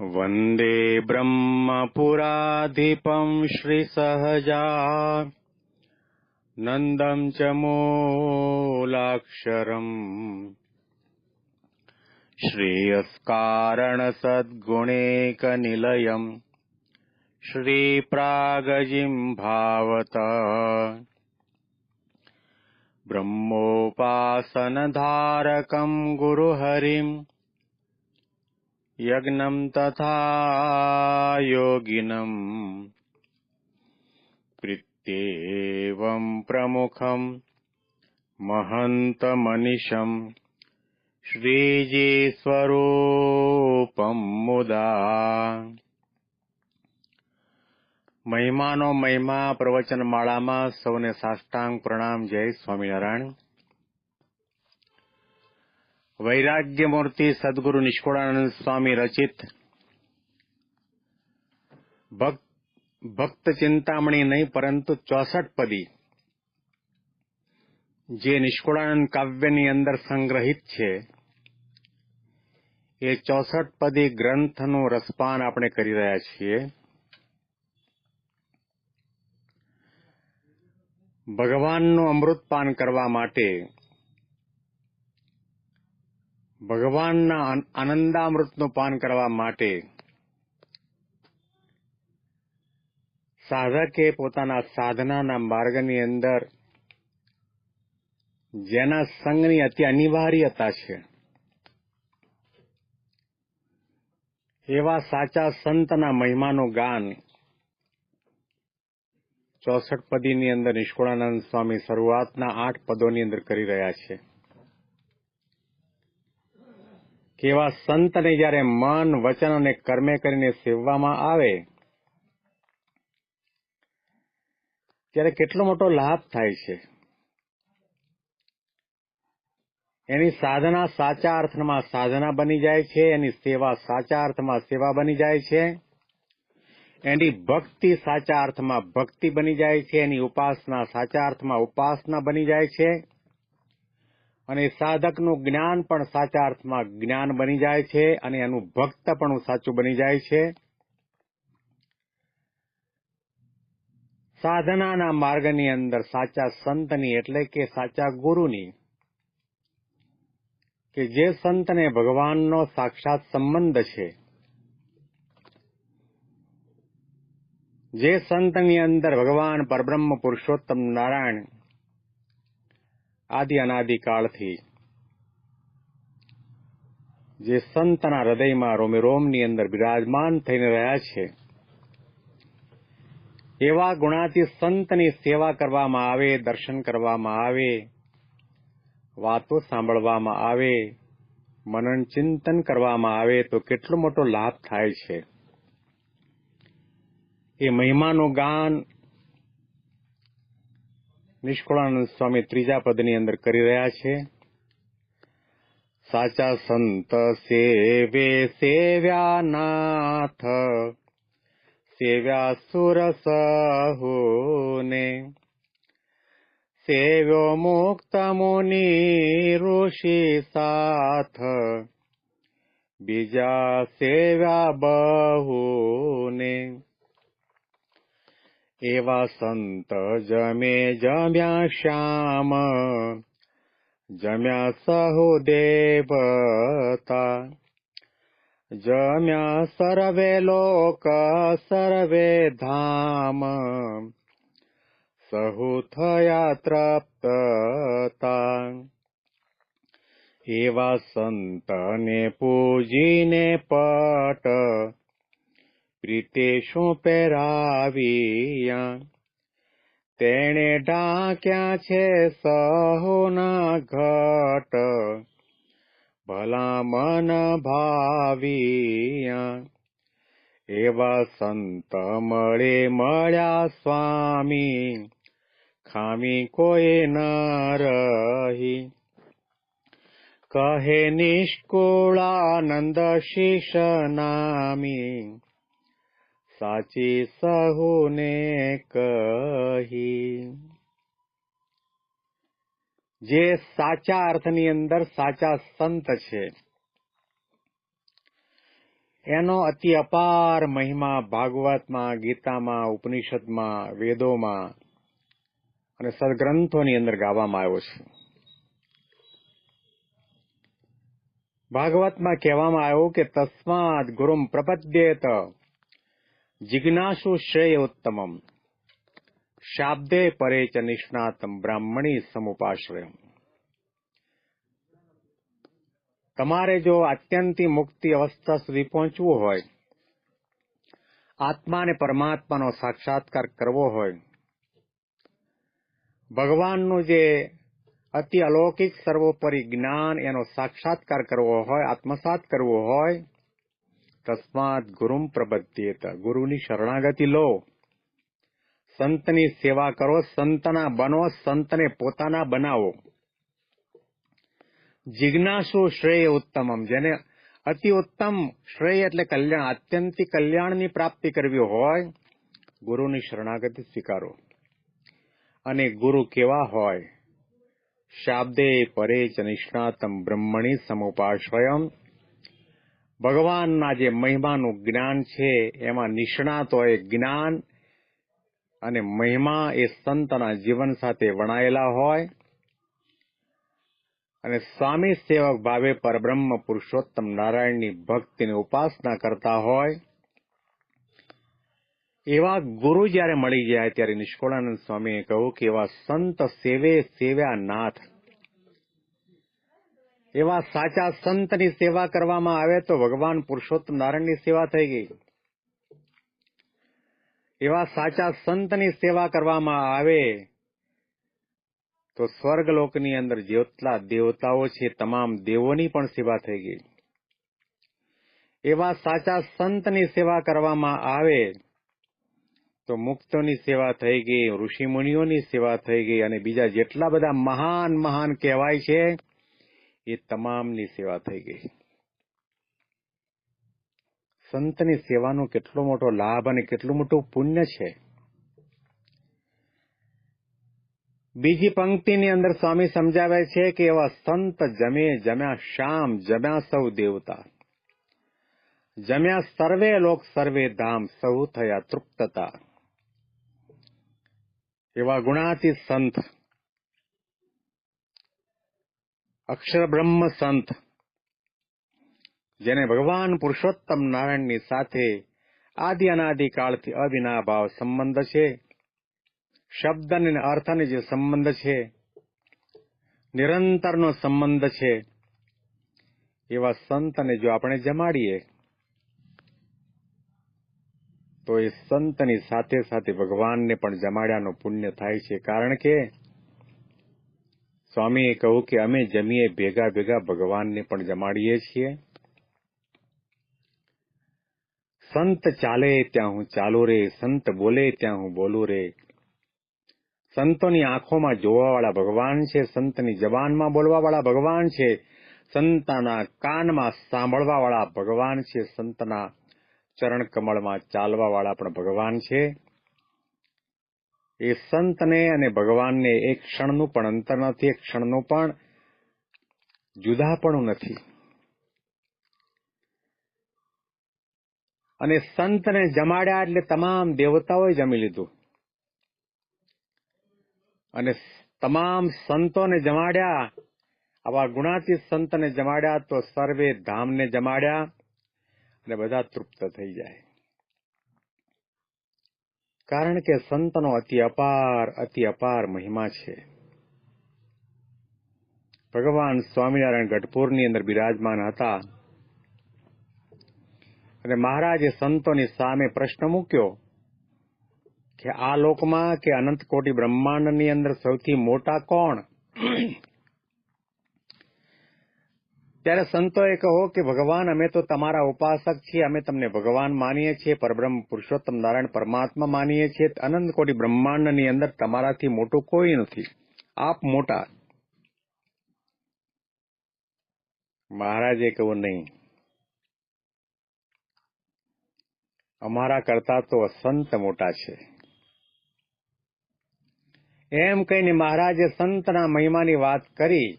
वन्दे ब्रह्मपुराधिपम् श्रीसहजा। नन्दम् च मूलाक्षरम्। श्रेयस्कारणसद्गुणेकनिलयम्। श्रीप्रागजिम् भावत ब्रह्मोपासनधारकम् गुरुहरिम् यज्ञम् तथा योगिनम् प्रीत्येवम् प्रमुखम् महन्तमनिशम् શ્રીજી મુદા મહિમાનો મહિમા પ્રવચન માળામાં સૌને સાષ્ટાંગ પ્રણામ જય સ્વામિનારાયણ વૈરાગ્ય મૂર્તિ સદગુરુ નિષ્કુળાનંદ સ્વામી રચિત ભક્ત ચિંતામણી નહીં પરંતુ ચોસઠ પદી જે નિષ્કુળાનંદ કાવ્યની અંદર સંગ્રહિત છે એ ચોસઠ પદી ગ્રંથનું રસપાન આપણે કરી રહ્યા છીએ ભગવાનનું અમૃતપાન કરવા માટે ભગવાનના આનંદામૃતનું પાન કરવા માટે સાધકે પોતાના સાધનાના માર્ગની અંદર જેના સંગની અતિ અનિવાર્યતા છે. એવા સાચા સંતના મહિમાનું ગાન ચોસઠ પદીની અંદર નિષ્કુળાનંદ સ્વામી શરૂઆતના આઠ પદોની અંદર કરી રહ્યા છે. કેવા સંતને જયારે મન, વચન અને કર્મે કરીને સેવવામાં આવે, ત્યારે કેટલો મોટો લાભ થાય છે. એની સાધના સાચા અર્થમાં સાધના બની જાય છે, એની સેવા સાચા અર્થમાં સેવા બની જાય છે. એની ભક્તિ સાચા અર્થમાં ભક્તિ બની જાય છે, એની ઉપાસના સાચા અર્થમાં ઉપાસના બની જાય છે. અને સાધકનું જ્ઞાન પણ સાચા અર્થમાં જ્ઞાન બની જાય છે અને એનું ભક્ત પણ સાચું બની જાય છે. સાધનાના માર્ગની અંદર સાચા સંતની એટલે કે સાચા ગુરુની, કે જે સંતને ભગવાનનો સાક્ષાત સંબંધ છે. જે સંતની અંદર ભગવાન પરબ્રહ્મ પુરુષોત્તમ નારાયણ આદિ અનાદિકાળથી જે સંતના હૃદયમાં રોમે રોમની અંદર બિરાજમાન થઈને રહ્યા છે, એવા ગુણાથી સંતની સેવા કરવામાં આવે, દર્શન કરવામાં આવે, વાતો સાંભળવામાં આવે, મનન ચિંતન કરવામાં આવે, તો કેટલો મોટો લાભ થાય છે. એ મહિમાનું ગાન નિષ્કુળાનંદ સ્વામી ત્રીજા પદની અંદર કરી રહ્યા છે. સાચા સંત સેવે સેવ્યા નાથ, સેવ્યા સુર સહુને. સેવ્યો મુક્ત મુનિ ઋષિ સાથ, બીજા સેવ્યા બહુને. सन्त जमे जम्या श्याम जम्या सहो देवता जम्या सर्वे लोक सर्वे धाम। सहृथया तृप्त एवा सन्त ने पूजिने पट। પટ પ્રીતે શું પહેરાવિયા. તેણે ડાક્યા છે સહોના ઘટ. ભલા મન ભાવિયા. એવા સંત મળે મળ્યા સ્વામી. ખામી કોઈ ન રહી. કહે નિષ્કુળાનંદ શિષ નામી. સાચી સહુને કહી. જે સાચા અર્થની અંદર સાચા સંત છે, એનો અતિ અપાર મહિમા ભાગવતમાં, ગીતામાં, ઉપનિષદમાં, વેદોમાં અને સદગ્રંથોની અંદર ગાવામાં આવ્યો છે. ભાગવતમાં કહેવામાં આવ્યું કે તસ્માદ ગુરુમ પ્રપદ્યેત જિજ્ઞાસુ શ્રેય ઉત્તમમ શાબ્દે પરે ચ નિષ્ણાતમ બ્રાહ્મણી સમુપાશ્રયમ. તમારે જો અત્યંત મુક્તિ અવસ્થા સુધી પહોંચવું હોય આત્મા અને પરમાત્માનો સાક્ષાત્કાર કરવો હોય, ભગવાનનું જે અતિ અલૌકિક સર્વોપરી જ્ઞાન એનો સાક્ષાત્કાર કરવો હોય, આત્મસાત કરવો હોય તસ્માત ગુરુમ પ્રબત્યેત ગુરુની શરણાગતિ લો સંતની સેવા કરો સંતના બનો સંતને પોતાના બનાવો જિજ્ઞાસુ શ્રેય ઉત્તમમ જેને અતિ ઉત્તમ શ્રેય એટલે કલ્યાણ આત્યંતિક કલ્યાણની પ્રાપ્તિ કરવી હોય ગુરુની શરણાગતિ સ્વીકારો અને ગુરુ કેવા હોય શાબ્દે પરે ચ નિષ્ણાતમ બ્રહ્મણી સમુપાશ્રયમ ભગવાનના જે મહિમાનું જ્ઞાન છે, એમાં નિષ્ણાતો એ જ્ઞાન અને મહિમા એ સંતના જીવન સાથે વણાયેલા હોય અને સ્વામી સેવક ભાવે પરબ્રહ્મ પુરુષોત્તમ નારાયણની ભક્તિની ઉપાસના કરતા હોય, એવા ગુરુ જયારે મળી જાય ત્યારે નિષ્કોળાનંદ સ્વામીએ કહ્યું કે એવા સંત સેવે સેવ્યા નાથ. એવા સાચા સંતની સેવા કરવામાં આવે તો ભગવાન પુરુષોત્તમ નારાયણની સેવા થઈ ગઈ. એવા સાચા સંતની સેવા કરવામાં આવે તો સ્વર્ગ લોકની અંદર જેટલા દેવતાઓ છે, તમામ દેવોની પણ સેવા થઈ ગઈ. એવા સાચા સંતની સેવા કરવામાં આવે તો મુક્તોની સેવા થઈ ગઈ ઋષિ મુનિઓની સેવા થઈ ગઈ અને બીજા જેટલા બધા મહાન મહાન કહેવાય છે એ તમામની સેવા થઈ ગઈ. સંતની સેવાનો કેટલો મોટો લાભ અને કેટલું મોટું પુણ્ય છે. બીજી પંક્તિની અંદર સ્વામી સમજાવે છે કે એવા સંત જમે જમ્યા શામ જમ્યા સૌ દેવતા. જમ્યા સર્વે લોક સર્વે ધામ, સૌ થયા તૃપ્તતા. એવા ગુણાતી સંત અક્ષર બ્રહ્મ સંત. જેને ભગવાન પુરુષોત્તમ નારાયણની સાથે આદિ અનાદિ કાળથી અવિનાભાવ સંબંધ છે. શબ્દ અને અર્થને જે સંબંધ છે. નિરંતરનો સંબંધ છે. એવા સંતને જો આપણે જમાડીએ, તો એ સંતની સાથે સાથે ભગવાનને પણ જમાડ્યાનું પુણ્ય થાય છે. કારણ કે સ્વામીએ કહ્યું કે અમે જમીએ ભેગા ભેગા ભગવાનને પણ જમાડીએ છીએ. સંત ચાલે ત્યાં હું ચાલુ રે, સંત બોલે ત્યાં હું બોલું રે. સંતોની આંખોમાં જોવાવાળા ભગવાન છે, સંતની જબાનમાં બોલવાવાળા ભગવાન છે, સંતના કાનમાં સાંભળવાવાળા ભગવાન છે, સંતના ચરણ કમળમાં ચાલવાવાળા પણ ભગવાન છે. એ સંતને અને ભગવાનને એક ક્ષણનું પણ અંતર નથી એક ક્ષણનું પણ જુદાપણું નથી. અને સંતને જમાડ્યા એટલે તમામ દેવતાઓએ જમી લીધું. અને તમામ સંતોને જમાડ્યા, આવા ગુણાતીત સંતને જમાડ્યા તો સર્વે ધામને જમાડ્યા અને બધા તૃપ્ત થઈ જાય. કારણ કે સંતનો અતિ અપાર અતિ અપાર મહિમા છે. ભગવાન સ્વામિનારાયણ ગઢપુરની અંદર બિરાજમાન હતા. અને મહારાજે સંતોની સામે પ્રશ્ન મૂક્યો કે આ લોકમાં કે અનંત કોટી બ્રહ્માંડની અંદર સૌથી મોટા કોણ? ત્યારે સંતોએ કહો કે, ભગવાન, અમે તો તમારા ઉપાસક છીએ. અમે તમને ભગવાન માનીએ છીએ. પરબ્રહ્મ પુરુષોત્તમ નારાયણ પરમાત્મા માનીએ છીએ. અનંત કોટી બ્રહ્માંડની અંદર તમારાથી મોટું કોઈ નથી. આપ મોટા. મહારાજે કહ્યું, નહીં. અમારા કરતા તો સંત મોટા છે. એમ કહીને મહારાજે સંતના મહિમાની વાત કરી.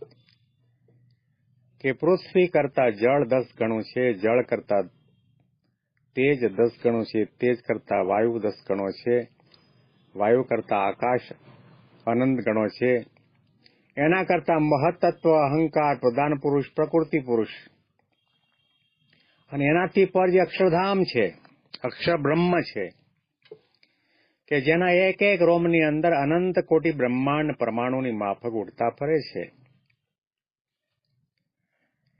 કે પૃથ્વી કરતા જળ દસ ગણું છે, જળ કરતા તેજ દસ ગણું છે, તેજ કરતા વાયુ દસ ગણો છે, વાયુ કરતા આકાશ અનંત ગણો છે. એના કરતા મહત્તત્વ, અહંકાર, પ્રધાન પુરુષ, પ્રકૃતિ પુરુષ. અને એનાથી પર જે અક્ષરધામ છે અક્ષર બ્રહ્મ છે, કે જેના એક એક રોમની અંદર અનંત કોટી બ્રહ્માંડ પરમાણુની માફક ઉડતા ફરે છે.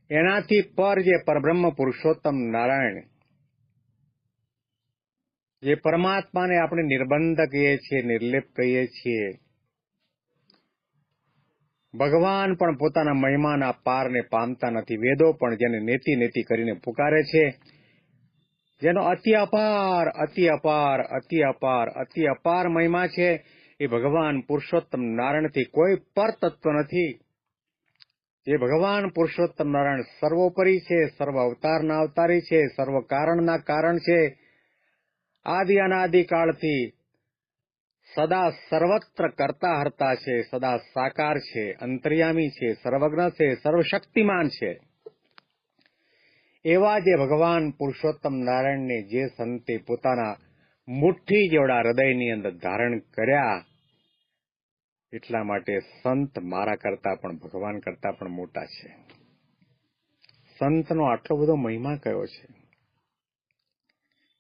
એનાથી પર જે પરબ્રહ્મ પુરુષોત્તમ નારાયણ, જે પરમાત્માને આપણે નિર્બંધ કહીએ છીએ નિર્લેપ કહીએ છીએ, ભગવાન પણ પોતાના મહિમાના પારને પામતા નથી. વેદો પણ જેને નેતિ નેતિ કરીને પુકારે છે, જેનો અતિ અપાર અતિ અપાર અતિ અપાર અતિ અપાર મહિમા છે, એ ભગવાન પુરુષોત્તમ નારાયણથી કોઈ પર તત્વ નથી. જે ભગવાન પુરુષોત્તમ નારાયણ સર્વોપરી છે, સર્વ અવતારના અવતારી છે, સર્વ કારણના કારણ છે. આદિ અનાદિ કાળથી સદા સર્વત્ર કરતા હરતા છે, સદા સાકાર છે, અંતર્યામી છે સર્વજ્ઞ છે, સર્વશક્તિમાન છે. એવા જે ભગવાન પુરુષોત્તમ નારાયણને જે સંતે પોતાના મુઠ્ઠી જેવડા હૃદયની અંદર ધારણ કર્યા એટલા માટે સંત મારા કરતા પણ, ભગવાન કરતા પણ મોટા છે. સંતનો આટલો બધો મહિમા કયો છે?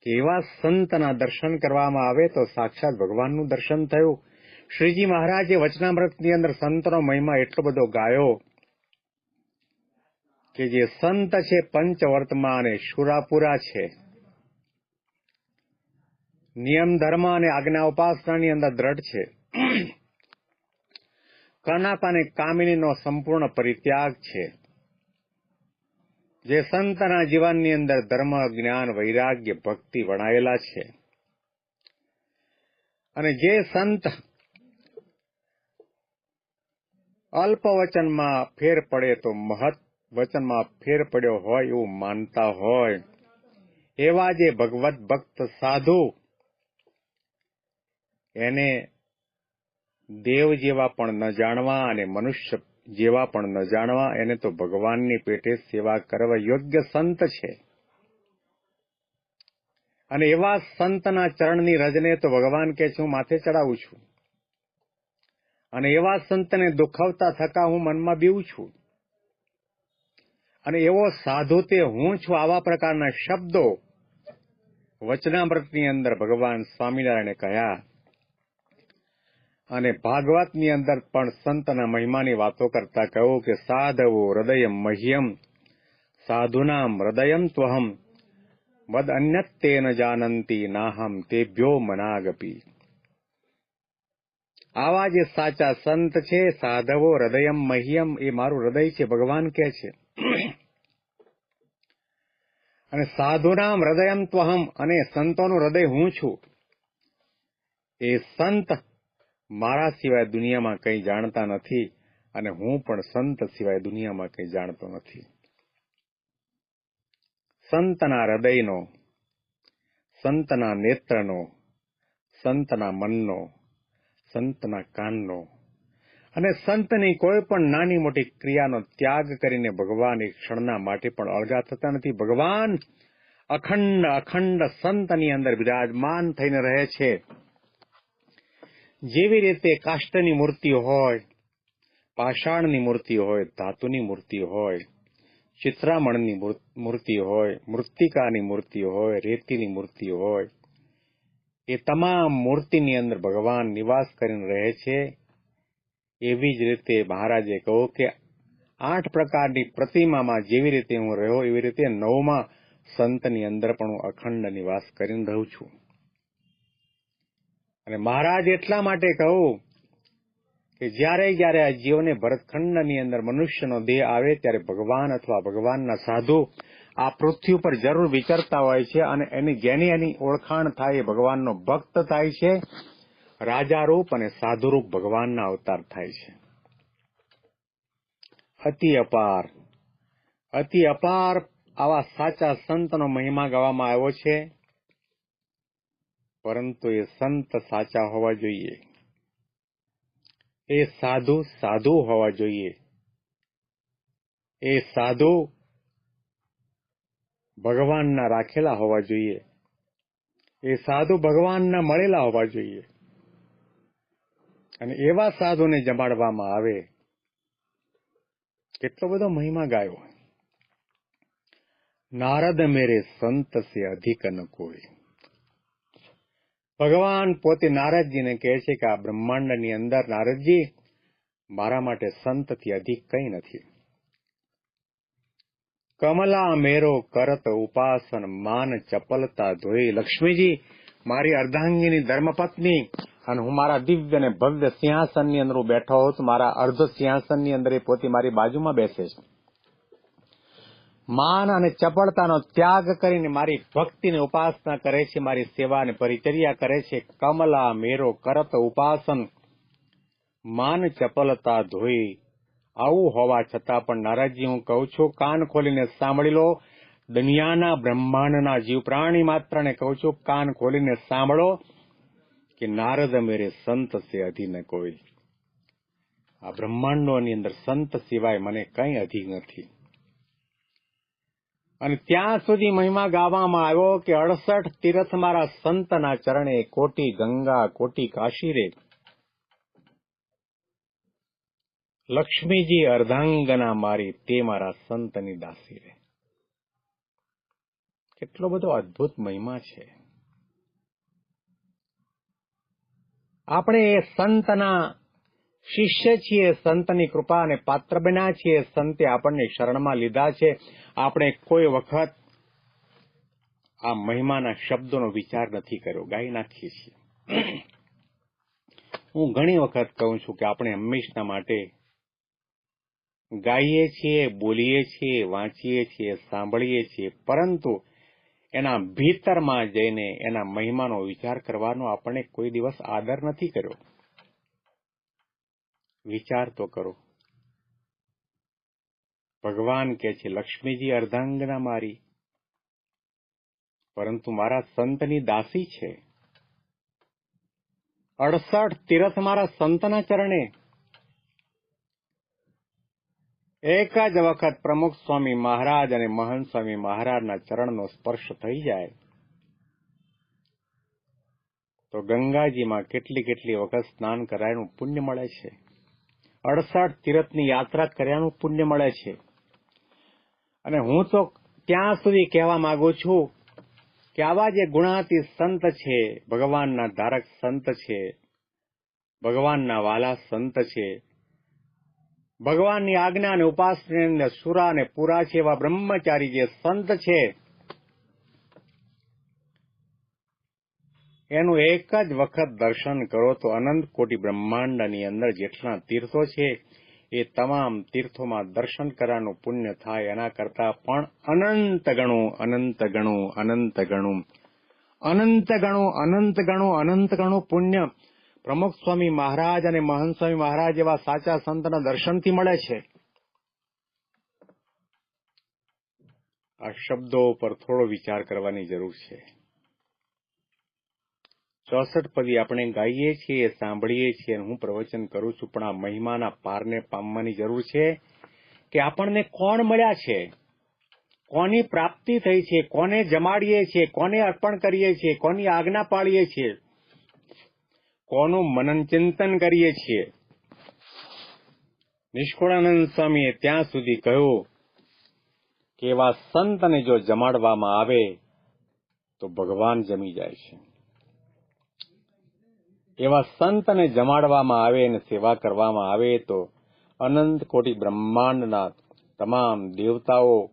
કે એવા સંતના દર્શન કરવામાં આવે તો સાક્ષાત ભગવાનનું દર્શન થયું. શ્રીજી મહારાજે વચનામૃતની અંદર સંતનો મહિમા એટલો બધો ગાયો કે જે સંત છે પંચવર્તમાં અને શુરાપુરા છે. નિયમ ધર્મ અને આજ્ઞા ઉપાસનાની અંદર દ્રઢ છે. કનક અને કામિનીનો સંપૂર્ણ પરિત્યાગ છે. જે સંતના જીવનની અંદર ધર્મ, જ્ઞાન, વૈરાગ્ય, ભક્તિ વણાયેલા છે. અને જે સંત અલ્પ વચનમાં ફેર પડે તો મહત વચનમાં ફેર પડ્યો હોય એવું માનતા હોય. એવા જે ભગવત ભક્ત સાધુ, એને દેવ જેવા પણ ન જાણવા અને મનુષ્ય જેવા પણ ન જાણવા, એને તો ભગવાનની પેટે સેવા કરવા યોગ્ય સંત છે. અને એવા સંતના ચરણની રજને તો ભગવાન કે છે, હું માથે ચડાવું છું. અને એવા સંતને દુખાવતા થતા હું મનમાં બીવું છું. અને એવો સાધુ તે હું છું આવા પ્રકારના શબ્દો વચનામૃતની અંદર ભગવાન સ્વામિનારાયણે કહ્યા અને ભાગવતની અંદર પણ સંતના મહિમાની વાતો કરતા કહ્યું કે, સાધવો હૃદય મહ્યમ, સાધુનામ હૃદયમ ત્વહમ મદ અન્યત્તે ન જાનંતી નાહમ તેભ્યો મનાગપી. આવા જે સાચા સંત છે, સાધવો હૃદયમ મહ્યમ એ મારું હૃદય છે, ભગવાન કે છે. અને સાધુનામ હૃદયમ ત્વહમ અને સંતોનું હૃદય હું છું. એ સંત મારા સિવાય દુનિયામાં કંઈ જાણતા નથી અને હું પણ સંત સિવાય દુનિયામાં કંઈ જાણતો નથી. સંતના હૃદયનો, સંતના નેત્રનો, સંતના મનનો, સંતના કાનનો અને સંતની કોઈ પણ નાની મોટી ક્રિયાનો ત્યાગ કરીને ભગવાન એક ક્ષણના માટે પણ અળગા થતા નથી. ભગવાન અખંડ અખંડ સંતની અંદર વિરાજમાન થઈને રહે છે. જેવી રીતે કાષ્ટની મૂર્તિ હોય, પાષાણની મૂર્તિ હોય, ધાતુની મૂર્તિ હોય, ચિત્રામણની મૂર્તિ હોય મૃત્તિકાની મૂર્તિ હોય, રેતીની મૂર્તિ હોય, એ તમામ મૂર્તિની અંદર ભગવાન નિવાસ કરીને રહે છે. એવી જ રીતે મહારાજે કહ્યું કે આઠ પ્રકારની પ્રતિમામાં જેવી રીતે હું રહ્યો, એવી રીતે નવમાં સંતની અંદર પણ હું અખંડ નિવાસ કરીને રહું છું. અને મહારાજ એટલા માટે કહું કે જ્યારે જ્યારે આ જીવને ભરતખંડની અંદર મનુષ્યનો દેહ આવે ત્યારે ભગવાન અથવા ભગવાનના સાધુ આ પૃથ્વી ઉપર જરૂર વિચરતા હોય છે અને એની જેની એની ઓળખાણ થાય એ ભગવાનનો ભક્ત થાય છે, રાજારૂપ અને સાધુરૂપ ભગવાનના અવતાર થાય છે. અતિ અપાર અતિ અપાર આવા સાચા સંતનો મહિમા ગાવામાં આવ્યો છે. પરંતુ એ સંત સાચા હોવા જોઈએ. એ સાધુ સાધુ હોવા જોઈએ. એ સાધુ ભગવાનના રાખેલા હોવા જોઈએ. એ સાધુ ભગવાનના મળેલા હોવા જોઈએ. અને એવા સાધુને જમાડવામાં આવે. કેટલો બધો મહિમા ગાયો. નારદ મેરે સંત સે અધિક ન કોઈ. ભગવાન પોતે નારદજીને કહે છે કે આ બ્રહ્માંડની અંદર નારદજી મારા માટે સંતથી અધિક કંઈ નથી. કમલા મેરો કરત ઉપાસન માન ચપલતા ધોઈ લક્ષ્મીજી, મારી અર્ધાંગીની ધર્મપત્ની અને હું મારા દિવ્ય અને ભવ્ય સિંહાસનની અંદર હું બેઠો છું મારા અર્ધ સિંહાસનની અંદર એ પોતે મારી બાજુમાં બેસે છે. માન અને ચપળતાનો ત્યાગ કરીને મારી ભક્તિની ઉપાસના કરે છે, મારી સેવાને પરિચર્યા કરે છે. કમલા મેરો કરત ઉપાસન, માન ચપલતા ધોઈ. આવું હોવા છતાં પણ નારાજી, હું કહું છું, કાન ખોલીને સાંભળી લો. દુનિયાના બ્રહ્માંડના જીવ પ્રાણી માત્રને કહું છું, કાન ખોલીને સાંભળો કે નારદ મેરે સંત સે અધીન કોઈ. આ બ્રહ્માંડોની અંદર સંત સિવાય મને કંઈ અધિક નથી. અને ત્યાં સુધી મહિમા ગાવામાં આવ્યો કે અડસઠ તીર્થ મારા સંતના ચરણે કોટી ગંગા, કોટી કાશી રે લક્ષ્મીજી અર્ધાંગના મારી તે મારા સંતની દાસી રે કેટલો બધો અદ્ભુત મહિમા છે. આપણે એ સંતના શિષ્ય છીએ, સંતની કૃપા અને પાત્ર બન્યા છીએ. સંતે આપણને શરણમાં લીધા છે. આપણે કોઈ વખત આ મહિમાના શબ્દોનો વિચાર નથી કર્યો. ગાઈ નાખીએ છીએ. હું ઘણી વખત કહું છું કે આપણે હંમેશના માટે ગાઈએ છીએ, બોલીએ છીએ, વાંચીએ છીએ, સાંભળીએ છીએ. પરંતુ એના ભીતરમાં જઈને એના મહિમાનો વિચાર કરવાનો આપણે કોઈ દિવસ આદર નથી કર્યો. વિચાર તો કરો. ભગવાન કે છે, લક્ષ્મીજી, અર્ધાંગના મારી. પરંતુ મારા સંતની દાસી છે. અડસઠ તીરથ મારા સંતના ચરણે. એક જ વખત પ્રમુખ સ્વામી મહારાજ અને મહંત સ્વામી મહારાજના ચરણનો સ્પર્શ થઈ જાય. તો ગંગાજીમાં કેટલી કેટલી વખત સ્નાન કરાયનું પુણ્ય મળે છે. અડસઠ તીરથની યાત્રા કર્યાનું પુણ્ય મળે છે. અને હું તો ત્યાં સુધી કહેવા માંગુ છું કે આવા જે ગુણાતી સંત છે, ભગવાનના ધારક સંત છે, ભગવાનના વાલા સંત છે, ભગવાનની આજ્ઞા અને ઉપાસના સુરા અને પુરા છે એવા બ્રહ્મચારી જે સંત છે એનું એક જ વખત દર્શન કરો તો અનંત કોટી બ્રહ્માંડની અંદર જેટલા તીર્થો છે, એ તમામ તીર્થોમાં દર્શન કરવાનું પુણ્ય થાય, એના કરતા પણ અનંત ગણું અનંત ગણું અનંત ગણું. અનંત ગણું અનંત ગણું અનંત ગણું પુણ્ય. પ્રમુખ સ્વામી મહારાજ અને મહંત સ્વામી મહારાજ એવા સાચા સંતના દર્શનથી મળે છે. આ શબ્દો પર થોડો વિચાર કરવાની જરૂર છે. ચોસઠ પદી આપણે ગાઈએ છીએ, સાંભળીએ છીએ હું પ્રવચન કરું છું, પણ આ મહિમાના પારને પામવાની જરૂર છે કે આપણને કોણ મળ્યા છે? કોની પ્રાપ્તિ થઈ છે? કોને જમાડીએ છીએ? કોને અર્પણ કરીએ છીએ? કોની આજ્ઞા પાડીએ છીએ? કોનું મનન ચિંતન કરીએ છીએ? નિષ્કુળાનંદ સ્વામીએ ત્યાં સુધી કહ્યું કે એવા સંતને જો જમાડવામાં આવે તો ભગવાન જમી જાય છે. એવા સંતને જમાડવામાં આવે અને સેવા કરવામાં આવે તો અનંત કોટી બ્રહ્માંડના તમામ દેવતાઓ,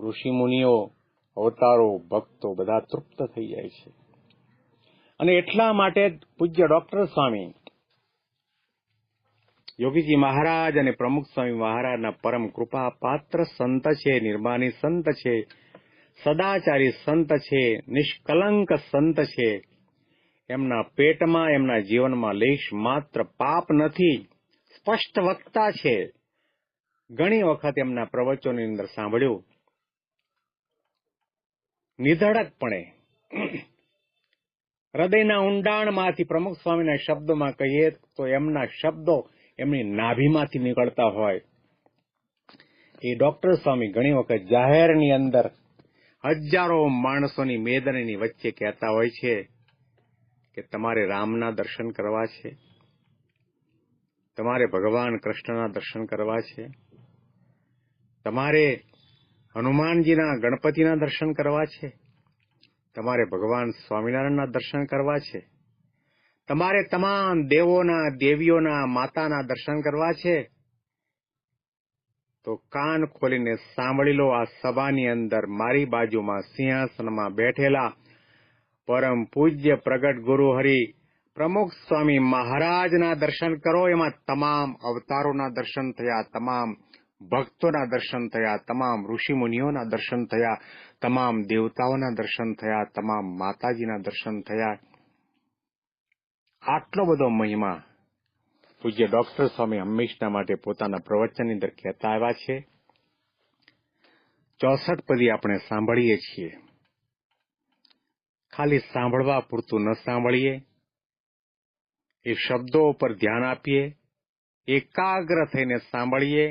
ઋષિમુનિઓ, અવતારો, ભક્તો બધા તૃપ્ત થઈ જાય છે. અને એટલા માટે પૂજ્ય ડોક્ટર સ્વામી, યોગીજી મહારાજ અને પ્રમુખ સ્વામી મહારાજના પરમ કૃપા પાત્ર સંત છે નિર્માની સંત છે, સદાચારી સંત છે, નિષ્કલંક સંત છે એમના પેટમાં, એમના જીવનમાં લેશ માત્ર પાપ નથી, સ્પષ્ટ વક્તા છે. ઘણી વખત એમના પ્રવચનોની અંદર સાંભળ્યું, નિધડકપણે, હૃદયના ઊંડાણમાંથી પ્રમુખ સ્વામીના શબ્દોમાં કહીએ તો એમના શબ્દો એમની નાભીમાંથી નીકળતા હોય. એ ડોક્ટર સ્વામી ઘણી વખત જાહેરની અંદર હજારો માણસોની મેદનીની વચ્ચે કહેતા હોય છે કે તમારે રામના દર્શન કરવા છે? તમારે ભગવાન કૃષ્ણના દર્શન કરવા છે? તમારે હનુમાનજીના ગણપતિના દર્શન કરવા છે? તમારે ભગવાન સ્વામિનારાયણના દર્શન કરવા છે? તમારે તમામ દેવોના, દેવીઓના માતાના દર્શન કરવા છે? તો કાન ખોલીને સાંભળી લો આ સભાની અંદર મારી બાજુમાં સિંહાસનમાં બેઠેલા પરમ પૂજ્ય પ્રગટ ગુરુ હરિ, પ્રમુખ સ્વામી મહારાજના દર્શન કરો. એમાં તમામ અવતારોના દર્શન થયા, તમામ ભક્તોના દર્શન થયા, તમામ ઋષિમુનિઓના દર્શન થયા, તમામ દેવતાઓના દર્શન થયા, તમામ માતાજીના દર્શન થયા. આટલો બધો મહિમા પૂજ્ય ડોક્ટર સ્વામી હંમેશના માટે પોતાના પ્રવચનની અંદર કહેતા આવ્યા છે. ચોસઠ પદી આપણે સાંભળીએ છીએ. ખાલી સાંભળવા પૂરતું ન સાંભળીએ, એ શબ્દો ઉપર ધ્યાન આપીએ, એકાગ્ર થઈને સાંભળીએ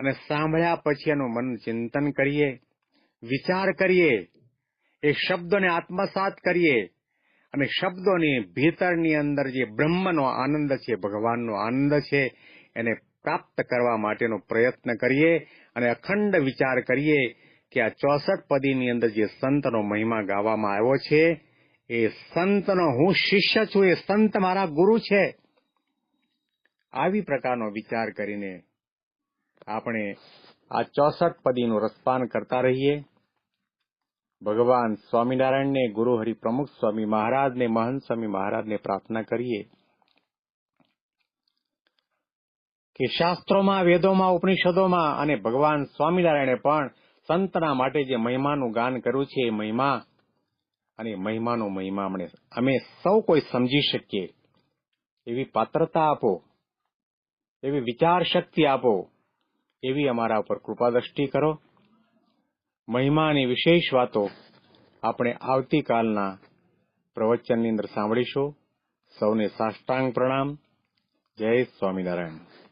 અને સાંભળ્યા પછી એનું મન ચિંતન કરીએ, વિચાર કરીએ, એ શબ્દોને આત્મસાત કરીએ અને શબ્દોની ભીતરની અંદર જે બ્રહ્મનો આનંદ છે, ભગવાનનો આનંદ છે, એને પ્રાપ્ત કરવા માટેનો પ્રયત્ન કરીએ અને અખંડ વિચાર કરીએ કે આ ચોસઠ પદીની અંદર જે સંતનો મહિમા ગાવામાં આવ્યો છે, એ સંતનો હું શિષ્ય છું, એ સંત મારા ગુરુ છે. આવી પ્રકારનો વિચાર કરીને આપણે આ ચોસઠ પદીનું રસપાન કરતા રહીએ. ભગવાન સ્વામિનારાયણને, ગુરુ હરિ પ્રમુખ સ્વામી મહારાજને, મહંત સ્વામી મહારાજને પ્રાર્થના કરીએ કે શાસ્ત્રોમાં, વેદોમાં, ઉપનિષદોમાં અને ભગવાન સ્વામિનારાયણે પણ સંતના માટે જે મહિમાનું ગાન કર્યું છે એ મહિમા અને મહિમાનો મહિમા અમને અમે સૌ કોઈ સમજી શકીએ. એવી પાત્રતા આપો, એવી વિચાર શક્તિ આપો, એવી અમારા ઉપર કૃપા દ્રષ્ટિ કરો. મહિમાની વિશેષ વાતો આપણે આવતીકાલના પ્રવચનની અંદર સાંભળીશું. સૌને સાષ્ટાંગ પ્રણામ. જય સ્વામિનારાયણ.